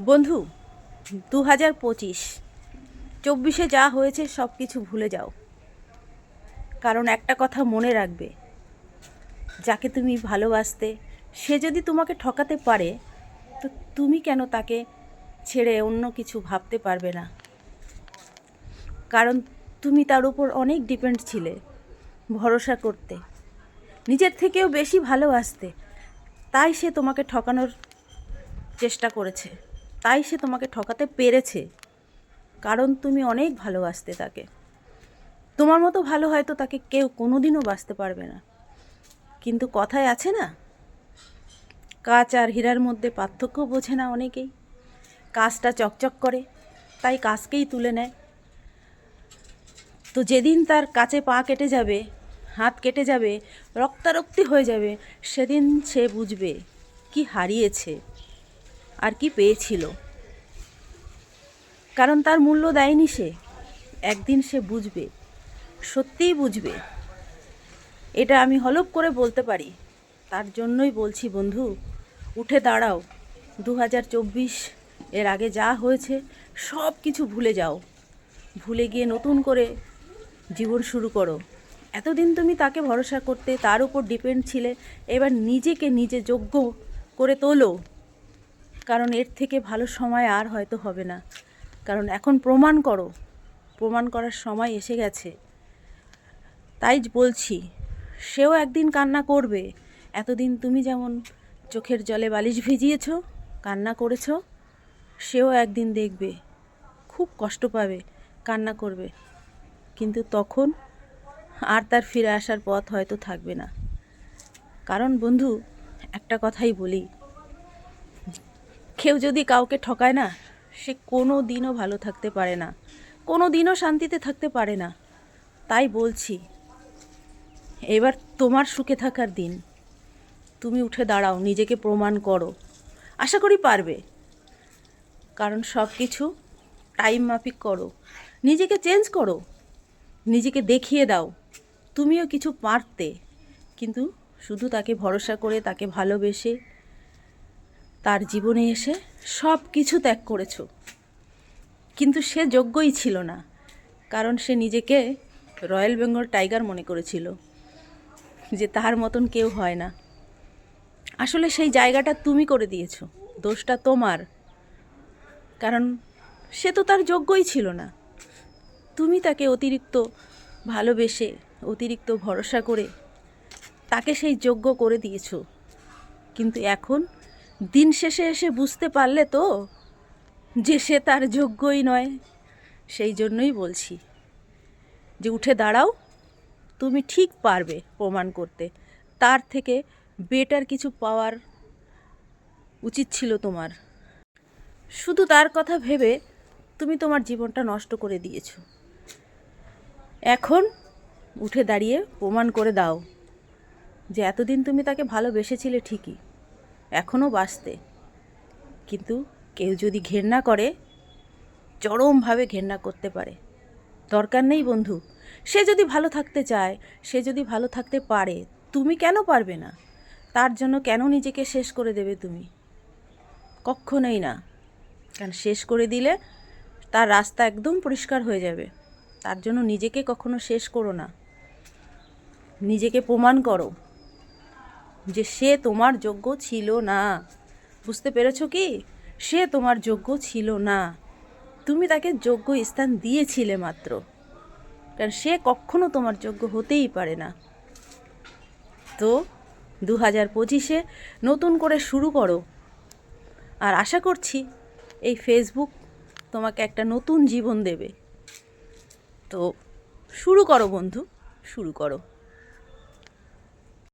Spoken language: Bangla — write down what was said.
বন্ধু দু হাজার পঁচিশ। চব্বিশে যা হয়েছে সব কিছু ভুলে যাও। কারণ একটা কথা মনে রাখবে, যাকে তুমি ভালোবাসতে, সে যদি তোমাকে ঠকাতে পারে, তো তুমি কেন তাকে ছেড়ে অন্য কিছু ভাবতে পারবে না? কারণ তুমি তার উপর অনেক ডিপেন্ড ছিলে ভরসা করতে, নিজের থেকেও বেশি ভালোবাসতে। তাই সে তোমাকে ঠকানোর চেষ্টা করেছে। তাই সে তোমাকে ঠকাতে পেরেছে। কারণ তুমি অনেক ভালোবাসতে তাকে। তোমার মতো ভালো হয়তো তাকে কেউ কোনোদিনও বাঁচতে পারবে না। কিন্তু কথায় আছে না, কাচ আর হীরার মধ্যে পার্থক্য বোঝে না অনেকেই। কাজটা চকচক করে, তাই কাজকেই তুলে নেয়। তো যেদিন তার কাছে পা কেটে যাবে, হাত কেটে যাবে, রক্তারক্তি হয়ে যাবে, সেদিন সে বুঝবে, কি হারিয়েছে। আর কি পেয়েছিল। কারণ তার মূল্য দেয়নি সে। একদিন সে বুঝবে, সত্যিই বুঝবে। এটা আমি হলপ করে বলতে পারি। তার জন্যই বলছি বন্ধু, উঠে দাঁড়াও। দু হাজার চব্বিশ এর আগে যা হয়েছে, সব কিছু ভুলে যাও। ভুলে গিয়ে নতুন করে জীবন শুরু করো। এতদিন তুমি তাকে ভরসা করতে তার উপর ডিপেন্ড ছিলে, এবার নিজেকে নিজে যোগ্য করে তোলো। কারণ এর থেকে ভালো সময় আর হয়তো হবে না। কারণ এখন প্রমাণ করো। প্রমাণ করার সময় এসে গেছে। তাই বলছি, সেও একদিন কান্না করবে। এতদিন তুমি যেমন চোখের জলে বালিশ ভিজিয়েছ, কান্না করেছ, সেও একদিন দেখবে। খুব কষ্ট পাবে কান্না করবে। কিন্তু তখন আর তার ফিরে আসার পথ হয়তো থাকবে না। কারণ বন্ধু, একটা কথাই বলি কেউ যদি কাউকে ঠকায় না, সে কোনো দিনও ভালো থাকতে পারে না। কোনো দিনও শান্তিতে থাকতে পারে না। তাই বলছি, এবার তোমার সুখে থাকার দিন। তুমি উঠে দাঁড়াও, নিজেকে প্রমাণ করো। আশা করি পারবে। কারণ সব কিছু টাইম মাফিক করো। নিজেকে চেঞ্জ করো। নিজেকে দেখিয়ে দাও। তুমিও কিছু পারতে। কিন্তু শুধু তাকে ভরসা করে, তাকে ভালোবেসে তার জীবনে এসে সব কিছু ত্যাগ করেছ। কিন্তু সে যোগ্যই ছিল না, কারণ সে নিজেকে রয়্যাল বেঙ্গল টাইগার মনে করেছিল, যে তার মতন কেউ হয় না। আসলে সেই জায়গাটা তুমি করে দিয়েছ, দোষটা তোমার, কারণ সে তো তার যোগ্যই ছিল না। তুমি তাকে অতিরিক্ত ভালোবেসে, অতিরিক্ত ভরসা করে তাকে সেই যোগ্য করে দিয়েছ। কিন্তু এখন দিন শেষে এসে বুঝতে পারলে তো যে সে তার যোগ্যই নয়। সেই জন্যই বলছি যে উঠে দাঁড়াও, তুমি ঠিক পারবে প্রমাণ করতে। তার থেকে বেটার কিছু পাওয়ার উচিত ছিল তোমার। শুধু তার কথা ভেবে তুমি তোমার জীবনটা নষ্ট করে দিয়েছ। এখন উঠে দাঁড়িয়ে প্রমাণ করে দাও যে এতদিন তুমি তাকে ভালোবেসেছিলে ঠিকই। এখনও বাঁচতে। কিন্তু কেউ যদি ঘেন্না করে, চরমভাবে ঘেন্না করতে পারে। দরকার নেই বন্ধু। সে যদি ভালো থাকতে চায়, সে যদি ভালো থাকতে পারে, তুমি কেন পারবে না? তার জন্য কেন নিজেকে শেষ করে দেবে তুমি? কক্ষণই না। কারণ শেষ করে দিলে তার রাস্তা একদম পরিষ্কার হয়ে যাবে। তার জন্য নিজেকে কখনো শেষ করো না। নিজেকে প্রমাণ করো। যে সে তোমার যোগ্য ছিল না। বুঝতে পেরেছ কি? সে তোমার যোগ্য ছিল না। তুমি তাকে যোগ্য স্থান দিয়েছিলে মাত্র। কারণ সে কখনো তোমার যোগ্য হতেই পারে না। তো দু হাজার পঁচিশে নতুন করে শুরু করো। আর আশা করছি এই ফেসবুক তোমাকে একটা নতুন জীবন দেবে। তো শুরু করো বন্ধু, শুরু করো।